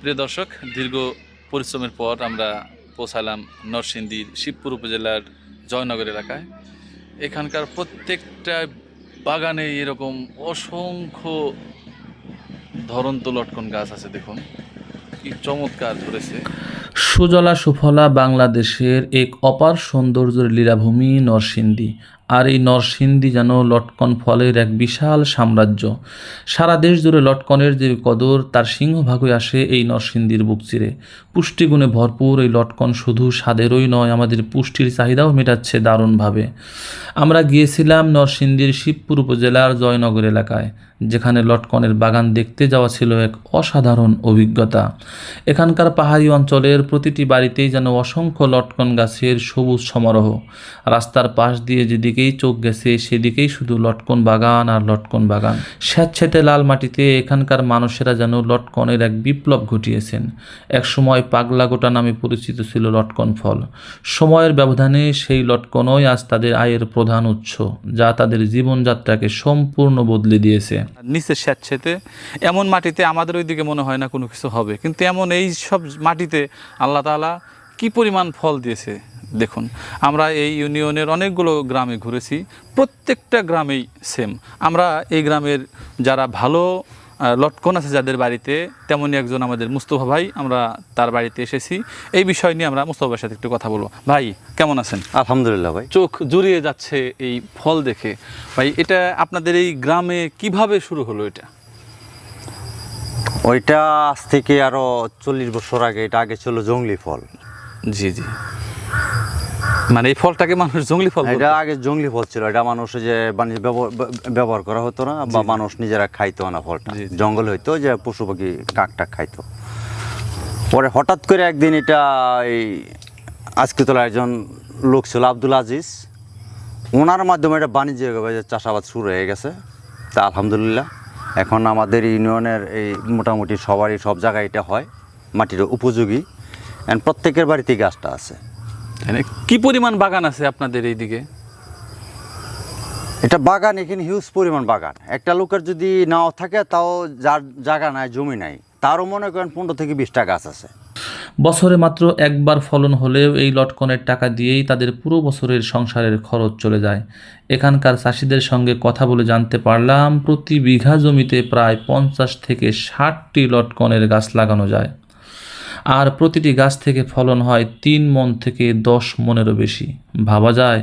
প্রিয় দর্শক, দীর্ঘ পরিশ্রমের পর আমরা পৌঁছালাম নরসিংদীর শিবপুর উপজেলার জয়নগর এলাকায়। এখানকার প্রত্যেকটা বাগানে এরকম অসংখ্য ধরন্ত লটকন গাছ আছে, দেখুন। কি চমৎকার ধরেছে। সুজলা সুফলা বাংলাদেশের এক অপার সৌন্দর্যের লীলাভূমি নরসিংদী। আর এই নরসিংদী যেন লটকন ফলের এক বিশাল সাম্রাজ্য। সারা দেশ জুড়ে লটকনের যে কদর, তার সিংহভাগই আসে এই নরসিংদীর বুক চিরে। পুষ্টিগুণে ভরপুর এই লটকন শুধু স্বাদেরই নয়, আমাদের পুষ্টির চাহিদাও মেটাচ্ছে দারুণভাবে। আমরা গিয়েছিলাম নরসিংদীর শিবপুর উপজেলার জয়নগর এলাকায়, যেখানে লটকনের বাগান দেখতে যাওয়া ছিল এক অসাধারণ অভিজ্ঞতা। এখানকার পাহাড়ি অঞ্চলের প্রতিটি বাড়িতেই যেন অসংখ্য লটকন গাছের সবুজ সমারোহ। রাস্তার পাশ দিয়ে যেদিকেই চোখ গেছে, সেদিকেই শুধু লটকন বাগান আর লটকন বাগান। স্যাঁতস্যাঁতে লাল মাটিতে এখানকার মানুষেরা যেন লটকনের এক বিপ্লব ঘটিয়েছেন। একসময় পাগলা গোটা নামে পরিচিত ছিল লটকন ফল। সময়ের ব্যবধানে সেই লটকনই আজ তাদের আয়ের প্রধান উৎস, যা তাদের জীবনযাত্রাকে সম্পূর্ণ বদলে দিয়েছে। নিচে স্যাঁতস্যাঁতে, এমন মাটিতে আমাদের ওইদিকে মনে হয় না কোনো কিছু হবে, কিন্তু এমন এই সব মাটিতে আল্লাহ তাআলা কি পরিমাণ ফল দিয়েছে? দেখুন আমরা এই ইউনিয়নের অনেকগুলো গ্রামে ঘুরেছি প্রত্যেকটা গ্রামেই সেম আমরা এই গ্রামের যারা ভালো লটকন আছে যাদের বাড়িতে তেমনই একজন আমাদের মুস্তফা ভাই আমরা তার বাড়িতে এসেছি। এই বিষয় নিয়ে আমরা মুস্তফা ভাইয়ের সাথে একটু কথা বলব। ভাই কেমন আছেন? আলহামদুলিল্লাহ ভাই। চোখ জুড়িয়ে যাচ্ছে এই ফল দেখে। ভাই এটা আপনাদের এই গ্রামে কীভাবে শুরু হলো এটা? ওইটা আজ থেকে আরও চল্লিশ বছর আগে এটা আগে ছিল জঙ্গলি ফল। জি জি। মানে এই ফলটাকে মানুষ জঙ্গলি ফল এটা আগে জঙ্গলি ফল ছিল। এটা মানুষ যে বাণিজ্য ব্যব- ব্যব- ব্যবহার করা হতো না বা মানুষ নিজেরা খাইতো না ফলটা। জঙ্গল হইতো যে পশু পাখি কাক টাক খাইতো। পরে হঠাৎ করে একদিন এটা এই আজকে তোলা একজন লোক ছিল আব্দুল আজিজ। ওনার মাধ্যমে এটা বাণিজ্যিকভাবে চাষাবাদ শুরু হয়ে গেছে। তা আলহামদুলিল্লাহ। এখন আমাদের ইউনিয়নের এই মোটামুটি সবারই সব জায়গায় এটা হয়। মাটির উপযোগী। And প্রত্যেকের বাড়িতেই গাছটা আছে। কি পরিমাণ বাগান আছে আপনাদের এইদিকে? এটা বাগান এখানে হিউজ পরিমাণ বাগান। একটা লোকের যদি নাও থাকে তাও যার জায়গা নাই জমি নাই তারও মনে করেন পনেরো থেকে বিশটা গাছ আছে। বছরে মাত্র একবার ফলন হলেও এই লটকনের টাকা দিয়েই তাদের পুরো বছরের সংসারের খরচ চলে যায়। এখানকার চাষিদের সঙ্গে কথা বলে জানতে পারলাম প্রতি বিঘা জমিতে প্রায় পঞ্চাশ থেকে ষাটটি লটকনের গাছ লাগানো যায়। আর প্রতিটি গাছ থেকে ফলন হয় তিন মন থেকে দশ মনেরও বেশি। ভাবা যায়?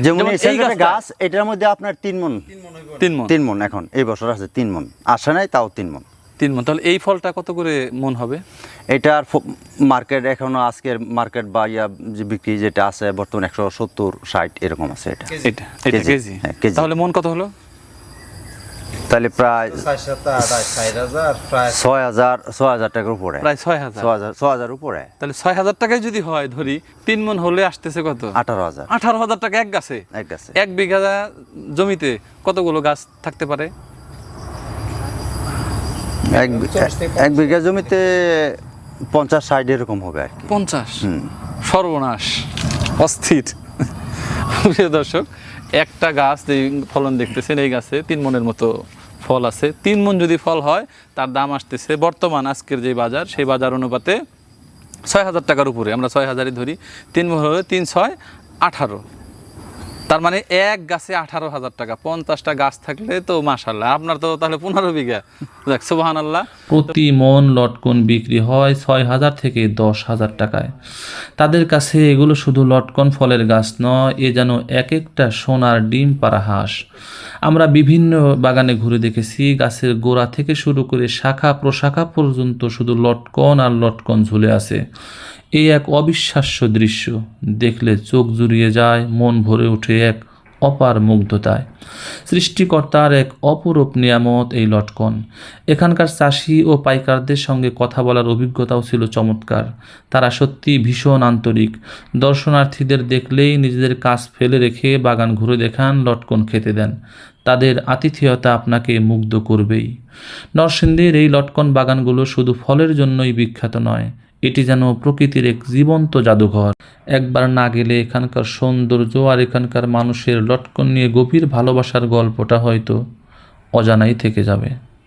যেমন এই গাছ এটার মধ্যে আপনার তিন মন। তিন মন। তিন মন এখন এই বছর আছে তিন মন। আসে নাই তাও তিন মন। তিন মন। তাহলে এই ফলটা কত করে মন হবে? এটার মার্কেট এখনও আজকের মার্কেট বা ইয়া যে বিক্রি যেটা আছে বর্তমানে একশো সত্তর ষাট এরকম আছে এটা। এটা এটা হ্যাঁ, কেজি। তাহলে মন কত হলো? তাহলে প্রায় ছয় হাজার ছয় হাজার টাকার উপরে। প্রায় ছয় হাজার। ছয় হাজার উপরে। তাহলে ছয় হাজার টাকায় যদি হয় ধরি তিন মন হলে আসতেছে কত? আঠারো হাজার। আঠারো হাজার টাকা এক গাছে? এক গাছে। এক বিঘা জমিতে কতগুলো গাছ থাকতে পারে? এক এক বিঘা জমিতে পঞ্চাশ ষাট এরকম হবে আর কি। পঞ্চাশ? সর্বনাশ। অস্থির। প্রিয় দর্শক একটা গাছ যে ফলন দেখতেছেন এই গাছে তিন মনের মতো ফল আছে। তিন মন যদি ফল হয়, তার দাম আসতেছে বর্তমান আজকের যে বাজার, সেই বাজার অনুপাতে ছয় হাজার টাকার উপরে। আমরা ছয় হাজারই ধরি। তিন মন হলে তিন ছয় আঠারো। তার মানে এক গাছে আঠারো হাজার টাকা, পঞ্চাশটা গাছ থাকলে তো মাসাল্লাহ আপনার তো তাহলে পনেরো বিঘা। দেখ সুবাহান আল্লাহ প্রতি মন লটকন বিক্রি হয় ছয় হাজার থেকে দশ হাজার টাকায়। তাদের কাছে এগুলো শুধু লটকন ফলের গাছ নয়, এ যেন এক একটা সোনার ডিম পাড়া হাঁস। আমরা বিভিন্ন বাগানে ঘুরে দেখেছি, গাছের গোড়া থেকে শুরু করে শাখা প্রশাখা পর্যন্ত শুধু লটকন আর লটকন ঝুলে আছে। এই এক অবিশ্বাস্য দৃশ্য। দেখলে চোখ জুড়িয়ে যায়, মন ভরে ওঠে এক অপার মুগ্ধতায়। সৃষ্টিকর্তার এক অপরূপ নিয়ামত এই লটকন। এখানকার চাষি ও পাইকারদের সঙ্গে কথা বলার অভিজ্ঞতাও ছিল চমৎকার। তারা সত্যি ভীষণ আন্তরিক। দর্শনার্থীদের দেখলেই নিজেদের কাজ ফেলে রেখে বাগান ঘুরে দেখান, লটকন খেতে দেন। তাদের আতিথেয়তা আপনাকে মুগ্ধ করবেই। নরসিংদীর এই লটকন বাগানগুলো শুধু ফলের জন্যই বিখ্যাত নয় এটি যেন প্রকৃতির এক জীবন্ত জাদুঘর। একবার না গেলে এখানকার সৌন্দর্য আর এখানকার মানুষের লটকন নিয়ে গভীর ভালোবাসার গল্পটা হয়তো অজানাই থেকে যাবে।